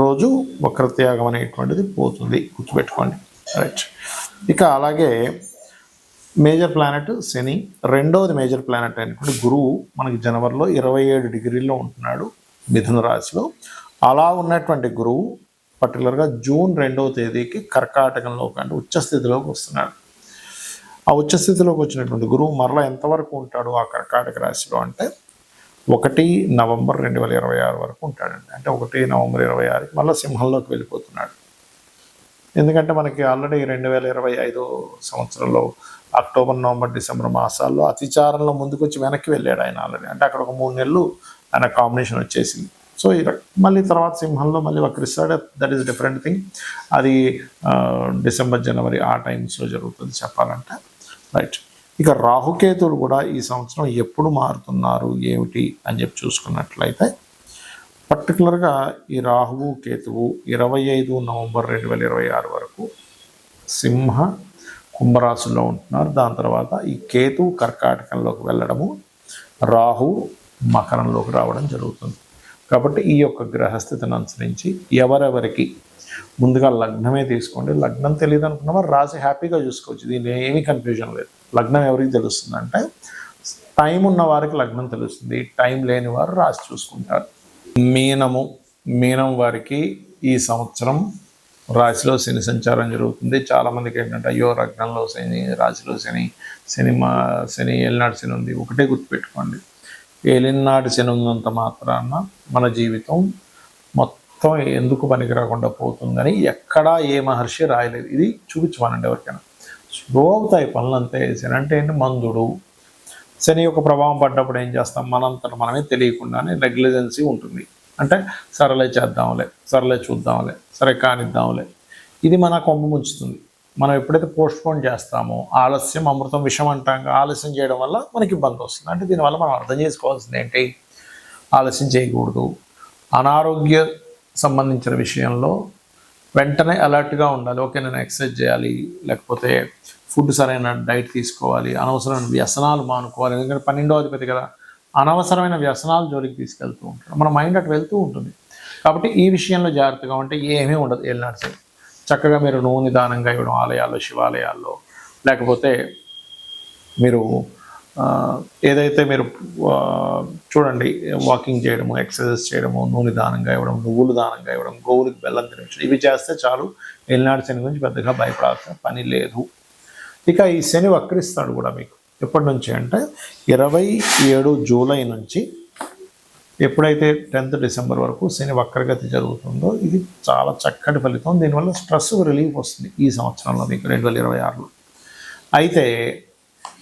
రోజు వక్రత్యాగం అనేటువంటిది పోతుంది. గుర్తుపెట్టుకోండి. రైట్ ఇక అలాగే మేజర్ ప్లానెట్ శని రెండవది మేజర్ ప్లానెట్ అయినటువంటి గురువు మనకి జనవరిలో ఇరవై ఏడు డిగ్రీల్లో ఉంటున్నాడు మిథున రాశిలో. అలా ఉన్నటువంటి గురువు పర్టికులర్గా జూన్ రెండవ తేదీకి కర్కాటకంలోకి అంటే ఉచ్చస్థితిలోకి వస్తున్నాడు. ఆ ఉచ్చస్థితిలోకి వచ్చినటువంటి గురువు మరలా ఎంతవరకు ఉంటాడు ఆ కర్కాటక రాశిలో అంటే ఒకటి నవంబర్ రెండు వేల ఇరవై ఆరు వరకు ఉంటాడండి. అంటే ఒకటి నవంబర్ ఇరవై ఆరుకి మళ్ళీ సింహంలోకి వెళ్ళిపోతున్నాడు. ఎందుకంటే మనకి ఆల్రెడీ రెండు వేల ఇరవై ఐదు సంవత్సరంలో అక్టోబర్ నవంబర్ డిసెంబర్ మాసాల్లో అతిచారంలో ముందుకొచ్చి వెనక్కి వెళ్ళాడు ఆయన ఆల్రెడీ. అంటే అక్కడ ఒక మూడు నెలలు ఆయన కాంబినేషన్ వచ్చేసింది. సో మళ్ళీ తర్వాత సింహంలో మళ్ళీ వక్రిస్తాడు దట్ ఈస్ డిఫరెంట్ థింగ్. అది డిసెంబర్ జనవరి ఆ టైమ్స్లో జరుగుతుంది చెప్పాలంటే. రైట్. ఇక రాహుకేతులు కూడా ఈ సంవత్సరం ఎప్పుడు మారుతున్నారు ఏమిటి అని చెప్పి చూసుకున్నట్లయితే పర్టికులర్గా ఈ రాహువు కేతువు ఇరవై ఐదు నవంబర్ రెండు వేల ఇరవై ఆరు వరకు సింహ కుంభరాశుల్లో ఉంటున్నారు. దాని తర్వాత ఈ కేతువు కర్కాటకంలోకి వెళ్ళడము రాహు మకరంలోకి రావడం జరుగుతుంది. కాబట్టి ఈ యొక్క గ్రహస్థితిని అనుసరించి ఎవరెవరికి ముందుగా లగ్నమే తీసుకోండి. లగ్నం తెలియదు అనుకున్న వారు రాసి హ్యాపీగా చూసుకోవచ్చు. దీని ఏమీ కన్ఫ్యూజన్ లేదు. లగ్నం ఎవరికి తెలుస్తుంది అంటే టైం ఉన్న వారికి లగ్నం తెలుస్తుంది. టైం లేని వారు రాసి చూసుకుంటారు. మీనము మీనం వారికి ఈ సంవత్సరం రాశిలో శని సంచారం జరుగుతుంది. చాలామందికి ఏంటంటే అయ్యో లగ్నంలో శని రాశిలో శని సినిమా శని ఏలినాడు శని ఉంది. ఒకటే గుర్తుపెట్టుకోండి. ఏలినాడు శని ఉన్నంత మాత్రాన మన జీవితం మొత్తం ఎందుకు పనికి రాకుండా పోతుందని ఎక్కడా ఏ మహర్షి రాయలేదు. ఇది చూపించమనండి ఎవరికైనా. స్లో అవుతాయి పనులు శని అంటే ఏంటి మందుడు శని యొక్క ప్రభావం పడ్డప్పుడు ఏం చేస్తాం? మనంతట మనమే తెలియకుండానే నెగ్లిజెన్సీ ఉంటుంది. అంటే సరలే చేద్దాంలే సరలే చూద్దాంలే సరే కానిద్దాంలే. ఇది మన కొమ్మ ముంచుతుంది. మనం ఎప్పుడైతే పోస్ట్పోన్ చేస్తామో ఆలస్యం అమృతం విషం అంటాం ఆలస్యం చేయడం వల్ల మనకి ఇబ్బంది వస్తుంది. అంటే దీనివల్ల మనం అర్థం చేసుకోవాల్సింది ఏంటి? ఆలస్యం చేయకూడదు. అనారోగ్య సంబంధించిన విషయంలో వెంటనే అలర్ట్గా ఉండాలి. ఓకే నేను ఎక్సర్సైజ్ చేయాలి లేకపోతే ఫుడ్ సరైన డైట్ తీసుకోవాలి అనవసరమైన వ్యసనాలు మానుకోవాలి. ఎందుకంటే పన్నెండో అధిపతి కదా అనవసరమైన వ్యసనాలు జోలికి తీసుకెళ్తూ ఉంటారు. మన మైండ్ అటు వెళ్తూ ఉంటుంది. కాబట్టి ఈ విషయంలో జాగ్రత్తగా ఉంటే ఏమీ ఉండదు ఏలినాడు సైడ్ చక్కగా మీరు నూనె దానంగా ఇవ్వడం ఆలయాల్లో శివాలయాల్లో లేకపోతే మీరు ఏదైతే మీరు చూడండి వాకింగ్ చేయడము ఎక్సర్సైజ్ చేయడము నూనె దానంగా ఇవ్వడం నువ్వులు దానంగా ఇవ్వడం గోవులకు బెల్లం తినిపించడం ఇవి చేస్తే చాలు ఎల్నాడు శని గురించి పెద్దగా భయపడాల్సిన పని లేదు. ఇక ఈ శని వక్రిస్తాడు కూడా మీకు. ఎప్పటి నుంచి అంటే ఇరవై ఏడు జూలై నుంచి ఎప్పుడైతే టెన్త్ డిసెంబర్ వరకు శని వక్రగతి జరుగుతుందో ఇది చాలా చక్కటి ఫలితం. దీనివల్ల స్ట్రెస్ రిలీఫ్ వస్తుంది ఈ సంవత్సరంలో మీకు రెండు వేల ఇరవై ఆరులో. అయితే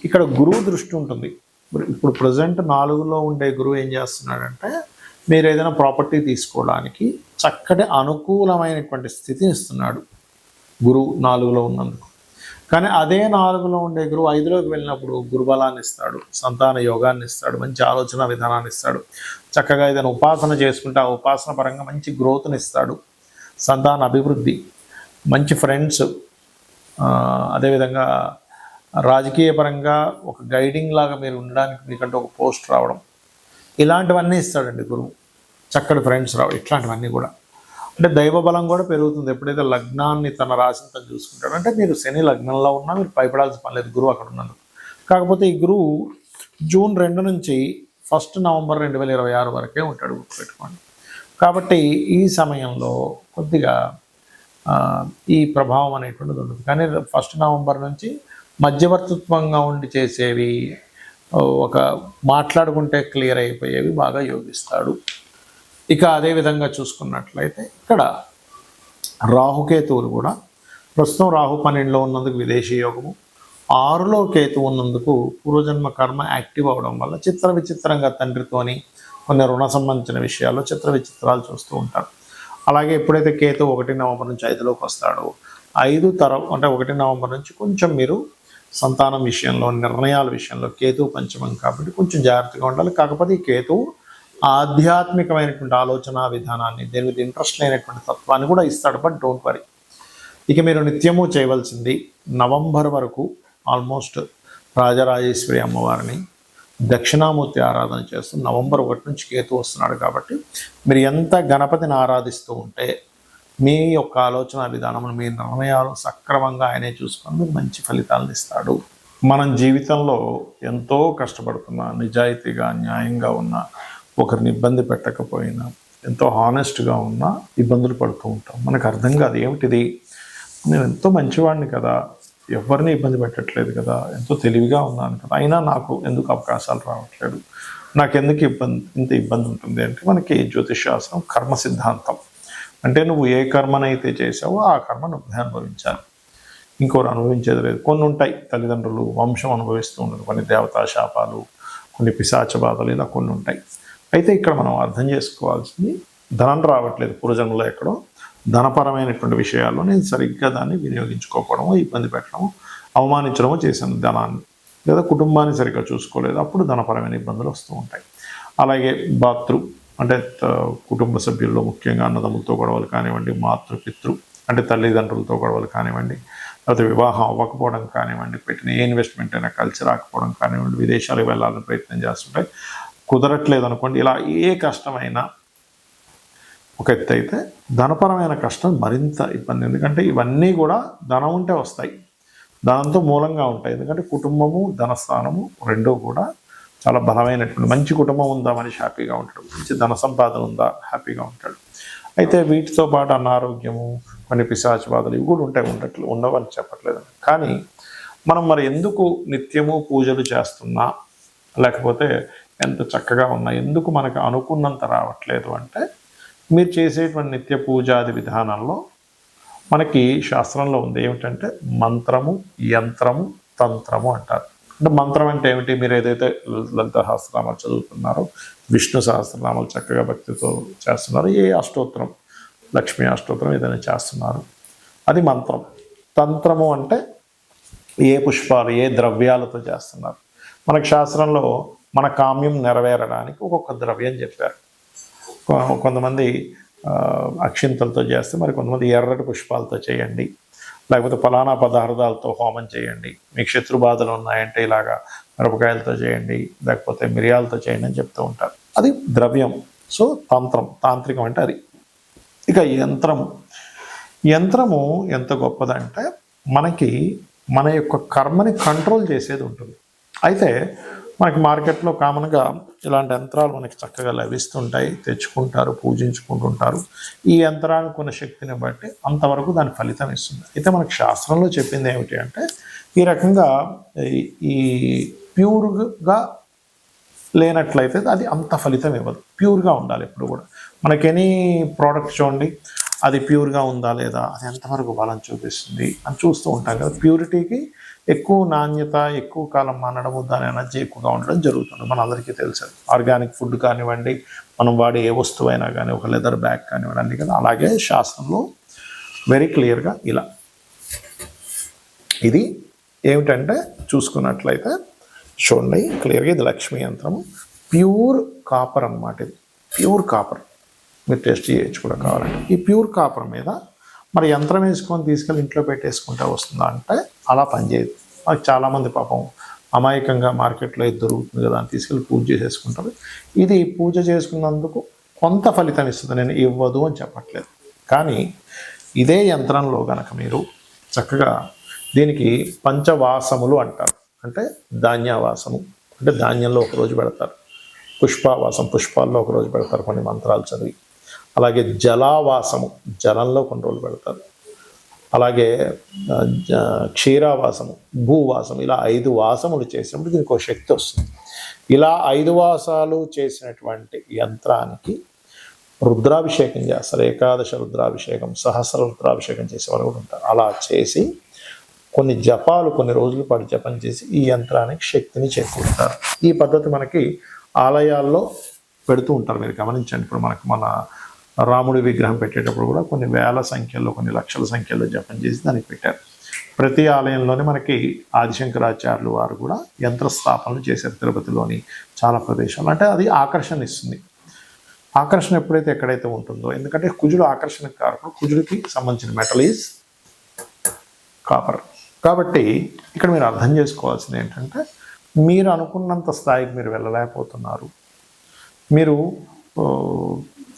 ఇక్కడ గురువు దృష్టి ఉంటుంది. ఇప్పుడు- ప్రజెంట్ నాలుగులో ఉండే గురువు ఏం చేస్తున్నాడంటే మీరు ఏదైనా ప్రాపర్టీ తీసుకోవడానికి చక్కటి అనుకూలమైనటువంటి స్థితిని ఇస్తున్నాడు గురువు నాలుగులో ఉన్నందుకు. కానీ అదే నాలుగులో ఉండే గురువు ఐదులోకి వెళ్ళినప్పుడు గురుబలాన్ని ఇస్తాడు సంతాన యోగాన్ని ఇస్తాడు మంచి ఆలోచన విధానాన్ని ఇస్తాడు. చక్కగా ఏదైనా ఉపాసన చేసుకుంటే ఆ ఉపాసన పరంగా మంచి గ్రోత్ని ఇస్తాడు. సంతాన అభివృద్ధి మంచి ఫ్రెండ్స్ అదేవిధంగా రాజకీయ పరంగా ఒక గైడింగ్ లాగా మీరు ఉండడానికి మీకంటే ఒక పోస్ట్ రావడం. ఇలాంటివన్నీ ఇస్తాడండి గురువు. చక్కటి ఫ్రెండ్స్ రావు ఇట్లాంటివన్నీ కూడా. అంటే దైవ బలం కూడా పెరుగుతుంది. ఎప్పుడైతే లగ్నాన్ని తన రాశిని తను చూసుకుంటాడు అంటే మీరు శని లగ్నంలో ఉన్నా మీరు భయపడాల్సిన పని లేదు. గురువు అక్కడ ఉన్నందుకు కాకపోతే ఈ గురువు జూన్ రెండు నుంచి ఫస్ట్ నవంబర్ రెండు వేల ఇరవై ఆరు వరకే ఉంటాడు గుర్తుపెట్టుకోండి. కాబట్టి ఈ సమయంలో కొద్దిగా ఈ ప్రభావం అనేటువంటిది ఉంటుంది. కానీ ఫస్ట్ నవంబర్ నుంచి మధ్యవర్తిత్వంగా ఉండి చేసేవి ఒక మాట్లాడుకుంటే క్లియర్ అయిపోయేవి బాగా యోగిస్తాడు. ఇక అదే విధంగా చూసుకున్నట్లయితే ఇక్కడ రాహుకేతువులు కూడా ప్రస్తుతం రాహు పన్నెండులో ఉన్నందుకు విదేశీ యోగము ఆరులో కేతు ఉన్నందుకు పూర్వజన్మ కర్మ యాక్టివ్ అవడం వల్ల చిత్ర విచిత్రంగా తండ్రితోని కొన్ని రుణ సంబంధించిన విషయాల్లో చిత్ర విచిత్రాలు చూస్తూ ఉంటారు. అలాగే ఎప్పుడైతే కేతు ఒకటి నవంబర్ నుంచి ఐదులోకి వస్తాడో ఐదు తర అంటే ఒకటి నవంబర్ నుంచి కొంచెం మీరు సంతానం విషయంలో నిర్ణయాల విషయంలో కేతువు పంచమం కాబట్టి కొంచెం జాగ్రత్తగా ఉండాలి. కాకపోతే ఈ కేతువు ఆధ్యాత్మికమైనటువంటి ఆలోచన విధానాన్ని దేని మీద ఇంట్రెస్ట్ లేనటువంటి తత్వాన్ని కూడా ఇస్తాడు. బట్ డోంట్ వరీ ఇక మీరు నిత్యము చేయవలసింది నవంబర్ వరకు ఆల్మోస్ట్ రాజరాజేశ్వరి అమ్మవారిని దక్షిణామూర్తి ఆరాధన చేస్తూ నవంబర్ ఒకటి నుంచి కేతు వస్తున్నాడు కాబట్టి మీరు ఎంత గణపతిని ఆరాధిస్తూ ఉంటే మీ యొక్క ఆలోచన విధానం మీ నిర్ణయాలు సక్రమంగా ఆయనే చూసుకొని మీకు మంచి ఫలితాలను ఇస్తాడు. మనం జీవితంలో ఎంతో కష్టపడుతున్నా నిజాయితీగా న్యాయంగా ఉన్న ఒకరిని ఇబ్బంది పెట్టకపోయినా ఎంతో హానెస్ట్గా ఉన్నా ఇబ్బందులు పడుతూ ఉంటాం. మనకు అర్థం కాదు ఏమిటిది? నేను ఎంతో మంచివాడిని కదా ఎవరిని ఇబ్బంది పెట్టట్లేదు కదా ఎంతో తెలివిగా ఉన్నాను కదా అయినా నాకు ఎందుకు అవకాశాలు రావట్లేదు? నాకు ఎందుకు ఇబ్బంది ఇంత ఇబ్బంది ఉంటుంది అంటే మనకి జ్యోతిష్ శాస్త్రం కర్మ సిద్ధాంతం. అంటే నువ్వు ఏ కర్మనైతే చేసావో ఆ కర్మ నువ్వు అనుభవించాలి. ఇంకోరు అనుభవించేది లేదు. కొన్ని ఉంటాయి తల్లిదండ్రులు వంశం అనుభవిస్తూ ఉండదు కొన్ని దేవతా శాపాలు కొన్ని పిశాచ బాధలు ఇలా కొన్ని ఉంటాయి. అయితే ఇక్కడ మనం అర్థం చేసుకోవాల్సింది ధనం రావట్లేదు పూర్వజన్మలో ఎక్కడో. ధనపరమైనటువంటి విషయాల్లో నేను సరిగ్గా దాన్ని వినియోగించుకోకపోవడము ఇబ్బంది పెట్టడము అవమానించడము చేశాను ధనాన్ని. లేదా కుటుంబాన్ని సరిగ్గా చూసుకోలేదు. అప్పుడు ధనపరమైన ఇబ్బందులు వస్తూ ఉంటాయి. అలాగే బాత్రూమ్ అంటే కుటుంబ సభ్యుల్లో ముఖ్యంగా అన్నదమ్ములతో గొడవలు కానివ్వండి మాతృపితృ అంటే తల్లిదండ్రులతో గొడవలు కానివ్వండి లేకపోతే వివాహం అవ్వకపోవడం కానివ్వండి పెట్టిన ఏ ఇన్వెస్ట్మెంట్ అయినా కలిసి రాకపోవడం కానివ్వండి విదేశాలకు వెళ్ళాలని ప్రయత్నం చేస్తుంటే కుదరట్లేదు అనుకోండి ఇలా ఏ కష్టమైనా ఒక ఎత్తు అయితే ధనపరమైన కష్టం మరింత ఇబ్బంది. ఎందుకంటే ఇవన్నీ కూడా ధనం ఉంటే వస్తాయి. ధనంతో మూలంగా ఉంటాయి. ఎందుకంటే కుటుంబము ధనస్థానము రెండూ కూడా చాలా బలమైనటువంటి మంచి కుటుంబం ఉందా? మనిషి హ్యాపీగా ఉంటాడు. మంచి ధన సంపాదన ఉందా? హ్యాపీగా ఉంటాడు. అయితే వీటితో పాటు అనారోగ్యము కొన్ని పిశాచ బాధలు ఇవి కూడా ఉంటాయి. ఉండట్లు ఉండవని చెప్పట్లేదు. కానీ మనం మరి ఎందుకు నిత్యము పూజలు చేస్తున్నా? లేకపోతే ఎంత చక్కగా ఉన్నా? ఎందుకు మనకు అనుకున్నంత రావట్లేదు అంటే మీరు చేసేటువంటి నిత్య పూజాది విధానంలో మనకి శాస్త్రంలో ఉంది. ఏమిటంటే మంత్రము యంత్రము తంత్రము అంటారు. అంటే మంత్రం అంటే ఏమిటి? మీరు ఏదైతే లలిత సహస్రనామాలు చదువుతున్నారో విష్ణు సహస్రనామాలు చక్కగా భక్తితో చేస్తున్నారు ఏ అష్టోత్తరం లక్ష్మీ అష్టోత్తరం ఏదైనా చేస్తున్నారు. అది మంత్రం. తంత్రము అంటే ఏ పుష్పాలు ఏ ద్రవ్యాలతో చేస్తున్నారు. మనకు శాస్త్రంలో మన కామ్యం నెరవేరడానికి ఒక్కొక్క ద్రవ్యం చెప్పారు. కొంతమంది అక్షింతలతో చేస్తే మరి కొంతమంది ఎర్రటి పుష్పాలతో చేయండి. లేకపోతే ఫలానా పదార్థాలతో హోమం చేయండి. మీకు శత్రు బాధలు ఉన్నాయంటే ఇలాగా మిరపకాయలతో చేయండి లేకపోతే మిరియాలతో చేయండి అని చెప్తూ ఉంటారు. అది ద్రవ్యం. సో తంత్రం. తాంత్రికం అంటే అది. ఇక యంత్రము యంత్రము ఎంత గొప్పదంటే మనకి మన యొక్క కర్మని కంట్రోల్ చేసేది ఉంటుంది. అయితే మనకి మార్కెట్లో కామన్గా ఇలాంటి యంత్రాలు మనకి చక్కగా లభిస్తుంటాయి. తెచ్చుకుంటారు పూజించుకుంటుంటారు. ఈ యంత్రానికి ఉన్న శక్తిని బట్టి అంతవరకు దాని ఫలితం ఇస్తుంది. అయితే మనకి శాస్త్రంలో చెప్పింది ఏమిటి అంటే ఈ రకంగా ఈ- ఈ ప్యూర్గా లేనట్లయితే అది అంత ఫలితం ఇవ్వదు. ప్యూర్గా ఉండాలి ఎప్పుడు కూడా. మనకి ఎనీ ప్రోడక్ట్ చూడండి అది ప్యూర్గా ఉందా లేదా అది ఎంతవరకు బలం చూపిస్తుంది అని చూస్తూ ఉంటాం కదా. ప్యూరిటీకి ఎక్కువ నాణ్యత ఎక్కువ కాలం మనడము దాని ఎనర్జీ ఎక్కువగా ఉండడం జరుగుతుంది. మనందరికీ తెలుసు. ఆర్గానిక్ ఫుడ్ కానివ్వండి మనం వాడే ఏ వస్తువు అయినా కానీ ఒక లెదర్ బ్యాగ్ కానివ్వండి కదా అలాగే శాస్త్రంలో వెరీ క్లియర్గా ఇలా. ఇది ఏమిటంటే చూసుకున్నట్లయితే చూడండి క్లియర్గా ఇది లక్ష్మీ యంత్రము. ప్యూర్ కాపర్ అన్నమాట ఇది. Pure copper. మీరు టెస్ట్ చేయొచ్చు కూడా కావాలంటే. ఈ ప్యూర్ కాపర్ మీద మరి యంత్రం వేసుకొని తీసుకెళ్ళి ఇంట్లో పెట్టేసుకుంటే వస్తుందా అంటే అలా పనిచేయదు మాకు చాలామంది పాపం అమాయకంగా మార్కెట్లో ఇది దొరుకుతుంది కదా అని తీసుకెళ్ళి పూజ చేసేసుకుంటారు. ఇది పూజ చేసుకున్నందుకు కొంత ఫలితం ఇస్తుంది. నేను ఇవ్వదు అని చెప్పట్లేదు. కానీ ఇదే యంత్రంలో కనుక మీరు చక్కగా దీనికి పంచవాసములు అంటారు. అంటే ధాన్యవాసము. అంటే ధాన్యంలో ఒక రోజు పెడతారు. పుష్పవాసం పుష్పాల్లో ఒక రోజు పెడతారు కొన్ని మంత్రాలు చదివి. అలాగే జలావాసము జలంలో కొన్ని రోజులు పెడతారు. అలాగే జ- క్షీరావాసము భూవాసం ఇలా ఐదు వాసములు చేసినప్పుడు దీనికి ఒక శక్తి వస్తుంది. ఇలా ఐదు వాసాలు చేసినటువంటి యంత్రానికి రుద్రాభిషేకం చేస్తారు. ఏకాదశ రుద్రాభిషేకం సహస్ర రుద్రాభిషేకం చేసేవారు కూడా ఉంటారు. అలా చేసి కొన్ని జపాలు కొన్ని రోజుల పాటు జపం చేసి ఈ యంత్రానికి శక్తిని చేకూరుతారు ఈ పద్ధతి మనకి ఆలయాల్లో పెడుతూ ఉంటారు. మీరు గమనించండి. ఇప్పుడు మనకు మన రాముడి విగ్రహం పెట్టేటప్పుడు కూడా కొన్ని వేల సంఖ్యలో కొన్ని లక్షల సంఖ్యలో జపం చేసి దానికి పెట్టారు. ప్రతి ఆలయంలోనే మనకి ఆదిశంకరాచార్యులు వారు కూడా యంత్ర స్థాపనలు చేశారు తిరుపతిలోని చాలా ప్రదేశాలు అంటే అది ఆకర్షణ ఇస్తుంది ఆకర్షణ ఎప్పుడైతే ఎక్కడైతే ఉంటుందో ఎందుకంటే కుజుడు ఆకర్షణ కారకుడు కుజుడికి సంబంధించిన మెటల్ ఈజ్ కాపర్. కాబట్టి ఇక్కడ మీరు అర్థం చేసుకోవాల్సింది ఏంటంటే మీరు అనుకున్నంత స్థాయికి మీరు వెళ్ళలేకపోతున్నారు. మీరు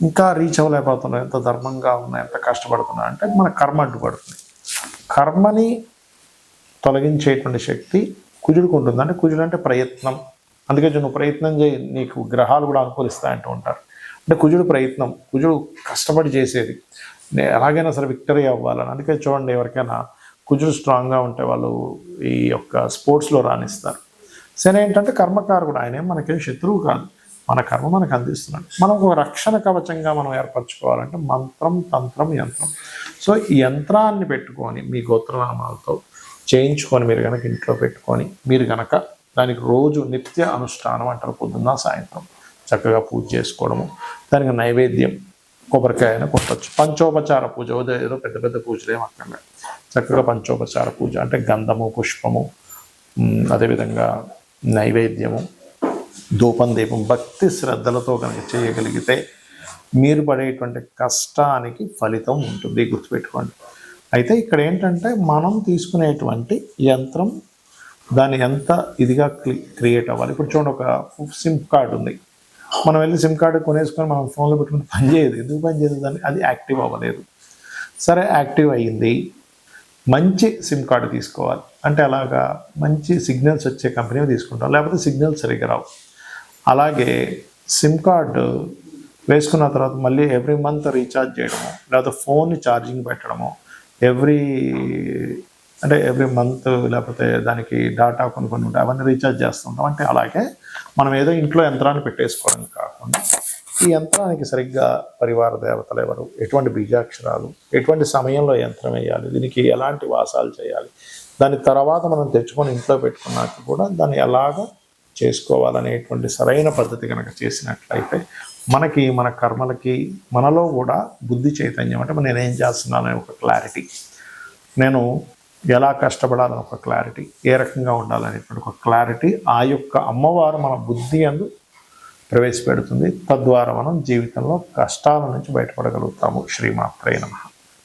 ఇంకా రీచ్ అవ్వలేకపోతున్నాం ఎంత ధర్మంగా ఉన్నా ఎంత కష్టపడుతున్నా అంటే మన కర్మ అడ్డుపడుతుంది. కర్మని తొలగించేటువంటి శక్తి కుజుడికి ఉంటుంది. అంటే కుజుడు అంటే ప్రయత్నం. అందుకే నువ్వు ప్రయత్నం చేయి నీకు గ్రహాలు కూడా అనుకూలిస్తాయంటూ ఉంటారు. అంటే కుజుడు ప్రయత్నం కుజుడు కష్టపడి చేసేది. ఎలాగైనా సరే విక్టరీ అవ్వాలని. అందుకే చూడండి ఎవరికైనా కుజుడు స్ట్రాంగ్గా ఉంటే వాళ్ళు ఈ యొక్క స్పోర్ట్స్లో రాణిస్తారు. సరే ఏంటంటే కర్మకారకుడు ఆయన మనకేం శత్రువు కాదు. మన కర్మ మనకు అందిస్తున్నాడు మనం ఒక రక్షణ కవచంగా మనం ఏర్పరచుకోవాలంటే మంత్రం తంత్రం యంత్రం. సో ఈ యంత్రాన్ని పెట్టుకొని మీ గోత్రనామాలతో చేయించుకొని మీరు కనుక ఇంట్లో పెట్టుకొని మీరు కనుక దానికి రోజు నిత్య అనుష్ఠానం అంటారు పొద్దున్న సాయంత్రం. చక్కగా పూజ చేసుకోవడము. దానికి నైవేద్యం కొబ్బరికాయను కొట్టచ్చు. పంచోపచార పూజ. ఉదయం ఏదో పెద్ద పెద్ద పూజలు అక్కడ చక్కగా పంచోపచార పూజ అంటే గంధము పుష్పము అదేవిధంగా నైవేద్యము ధూపం దీపం భక్తి శ్రద్ధలతో కనుక చేయగలిగితే మీరు పడేటువంటి కష్టానికి ఫలితం ఉంటుంది. గుర్తుపెట్టుకోండి. అయితే ఇక్కడ ఏంటంటే మనం తీసుకునేటువంటి యంత్రం దాన్ని ఎంత ఇదిగా క్రియేట్ అవ్వాలి. ఇప్పుడు చూడండి ఒక సిమ్ కార్డు ఉంది. మనం వెళ్ళి సిమ్ కార్డు కొనేసుకొని మనం ఫోన్లో పెట్టుకుంటే పని చేయదు. ఎందుకు పని చేయదు? దాన్ని అది యాక్టివ్ అవ్వలేదు. సరే యాక్టివ్ అయ్యింది. మంచి సిమ్ కార్డు తీసుకోవాలి. అంటే అలాగా మంచి సిగ్నల్స్ వచ్చే కంపెనీ తీసుకుంటాం. లేకపోతే సిగ్నల్స్ సరిగ్గా రావు. అలాగే సిమ్ కార్డు వేసుకున్న తర్వాత మళ్ళీ ఎవ్రీ మంత్ రీఛార్జ్ చేయడము లేకపోతే ఫోన్ని ఛార్జింగ్ పెట్టడము ఎవ్రీ అంటే ఎవ్రీ మంత్ లేకపోతే దానికి డాటా కొన్ని కొన్ని ఉంటాయి అవన్నీ రీఛార్జ్ చేస్తుంటాం. అంటే అలాగే మనం ఏదో ఇంట్లో యంత్రాన్ని పెట్టేసుకోవడం కాకుండా ఈ యంత్రానికి సరిగ్గా పరివార దేవతలు ఎవరు ఎటువంటి బీజాక్షరాలు ఎటువంటి సమయంలో యంత్రం వేయాలి దీనికి ఎలాంటి వాసాలు చేయాలి దాని తర్వాత మనం తెచ్చుకొని ఇంట్లో పెట్టుకున్నాక కూడా దాన్ని ఎలాగ చేసుకోవాలనేటువంటి సరైన పద్ధతి కనుక చేసినట్లయితే మనకి మన కర్మలకి మనలో కూడా బుద్ధి చైతన్యం అంటే నేనేం చేస్తున్నాను అనే ఒక క్లారిటీ నేను ఎలా కష్టపడాలని ఒక క్లారిటీ ఏ రకంగా ఉండాలనేటువంటి ఒక క్లారిటీ ఆ యొక్క అమ్మవారు మన బుద్ధి అందు ప్రవేశపెడుతుంది. తద్వారా మనం జీవితంలో కష్టాల నుంచి బయటపడగలుగుతాము. శ్రీమాత్రే నమ.